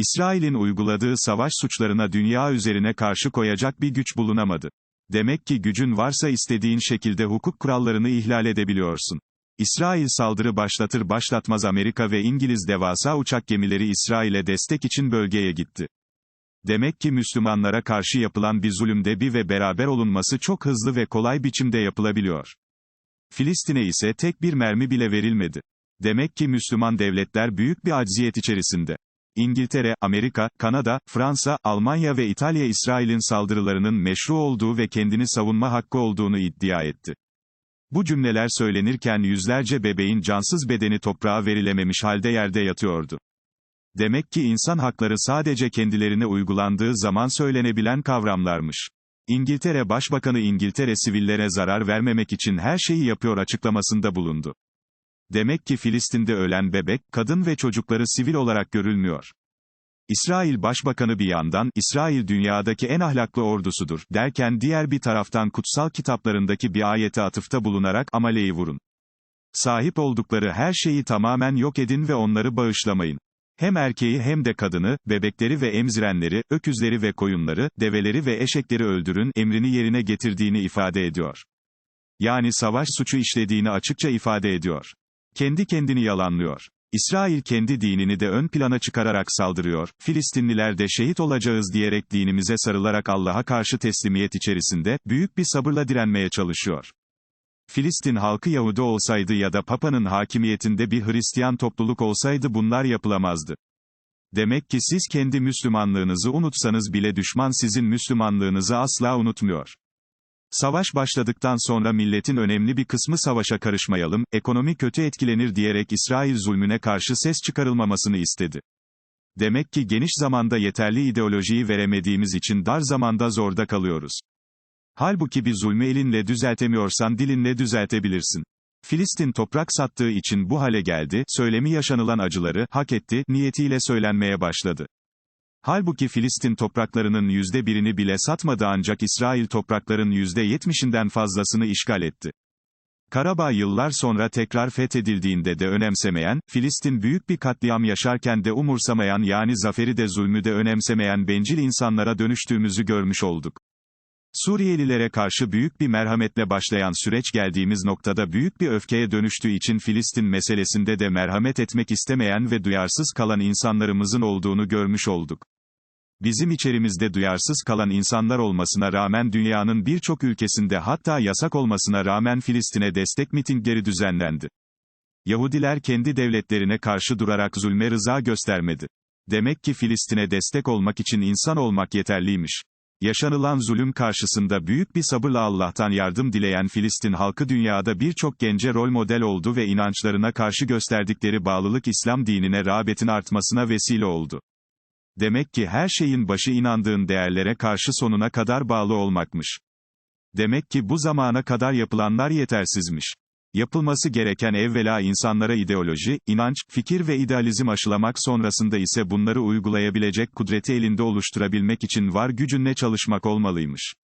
İsrail'in uyguladığı savaş suçlarına dünya üzerine karşı koyacak bir güç bulunamadı. Demek ki gücün varsa istediğin şekilde hukuk kurallarını ihlal edebiliyorsun. İsrail saldırı başlatır başlatmaz Amerika ve İngiliz devasa uçak gemileri İsrail'e destek için bölgeye gitti. Demek ki Müslümanlara karşı yapılan bir zulümde bir ve beraber olunması çok hızlı ve kolay biçimde yapılabiliyor. Filistin'e ise tek bir mermi bile verilmedi. Demek ki Müslüman devletler büyük bir acziyet içerisinde. İngiltere, Amerika, Kanada, Fransa, Almanya ve İtalya İsrail'in saldırılarının meşru olduğu ve kendini savunma hakkı olduğunu iddia etti. Bu cümleler söylenirken yüzlerce bebeğin cansız bedeni toprağa verilememiş halde yerde yatıyordu. Demek ki insan hakları sadece kendilerine uygulandığı zaman söylenebilen kavramlarmış. İngiltere Başbakanı İngiltere sivillere zarar vermemek için her şeyi yapıyor açıklamasında bulundu. Demek ki Filistin'de ölen bebek, kadın ve çocukları sivil olarak görülmüyor. İsrail Başbakanı bir yandan, İsrail dünyadaki en ahlaklı ordusudur, derken diğer bir taraftan kutsal kitaplarındaki bir ayete atıfta bulunarak amaleyi vurun. Sahip oldukları her şeyi tamamen yok edin ve onları bağışlamayın. Hem erkeği hem de kadını, bebekleri ve emzirenleri, öküzleri ve koyunları, develeri ve eşekleri öldürün emrini yerine getirdiğini ifade ediyor. Yani savaş suçu işlediğini açıkça ifade ediyor. Kendi kendini yalanlıyor. İsrail kendi dinini de ön plana çıkararak saldırıyor, Filistinliler de şehit olacağız diyerek dinimize sarılarak Allah'a karşı teslimiyet içerisinde, büyük bir sabırla direnmeye çalışıyor. Filistin halkı Yahudi olsaydı ya da Papa'nın hakimiyetinde bir Hristiyan topluluk olsaydı bunlar yapılamazdı. Demek ki siz kendi Müslümanlığınızı unutsanız bile düşman sizin Müslümanlığınızı asla unutmuyor. Savaş başladıktan sonra milletin önemli bir kısmı savaşa karışmayalım, ekonomi kötü etkilenir diyerek İsrail zulmüne karşı ses çıkarılmamasını istedi. Demek ki geniş zamanda yeterli ideolojiyi veremediğimiz için dar zamanda zorda kalıyoruz. Halbuki bir zulmü elinle düzeltemiyorsan dilinle düzeltebilirsin. Filistin toprak sattığı için bu hale geldi, söylemi yaşanılan acıları, hak etti, niyetiyle söylenmeye başladı. Halbuki Filistin topraklarının yüzde birini bile satmadı ancak İsrail toprakların yüzde yetmişinden fazlasını işgal etti. Karabağ yıllar sonra tekrar fethedildiğinde de önemsemeyen, Filistin büyük bir katliam yaşarken de umursamayan yani zaferi de zulmü de önemsemeyen bencil insanlara dönüştüğümüzü görmüş olduk. Suriyelilere karşı büyük bir merhametle başlayan süreç geldiğimiz noktada büyük bir öfkeye dönüştüğü için Filistin meselesinde de merhamet etmek istemeyen ve duyarsız kalan insanlarımızın olduğunu görmüş olduk. Bizim içerimizde duyarsız kalan insanlar olmasına rağmen dünyanın birçok ülkesinde hatta yasak olmasına rağmen Filistin'e destek mitingleri düzenlendi. Yahudiler kendi devletlerine karşı durarak zulme rıza göstermedi. Demek ki Filistin'e destek olmak için insan olmak yeterliymiş. Yaşanılan zulüm karşısında büyük bir sabırla Allah'tan yardım dileyen Filistin halkı dünyada birçok gence rol model oldu ve inançlarına karşı gösterdikleri bağlılık İslam dinine rağbetin artmasına vesile oldu. Demek ki her şeyin başı inandığın değerlere karşı sonuna kadar bağlı olmakmış. Demek ki bu zamana kadar yapılanlar yetersizmiş. Yapılması gereken evvela insanlara ideoloji, inanç, fikir ve idealizm aşılamak sonrasında ise bunları uygulayabilecek kudreti elinde oluşturabilmek için var gücünle çalışmak olmalıymış.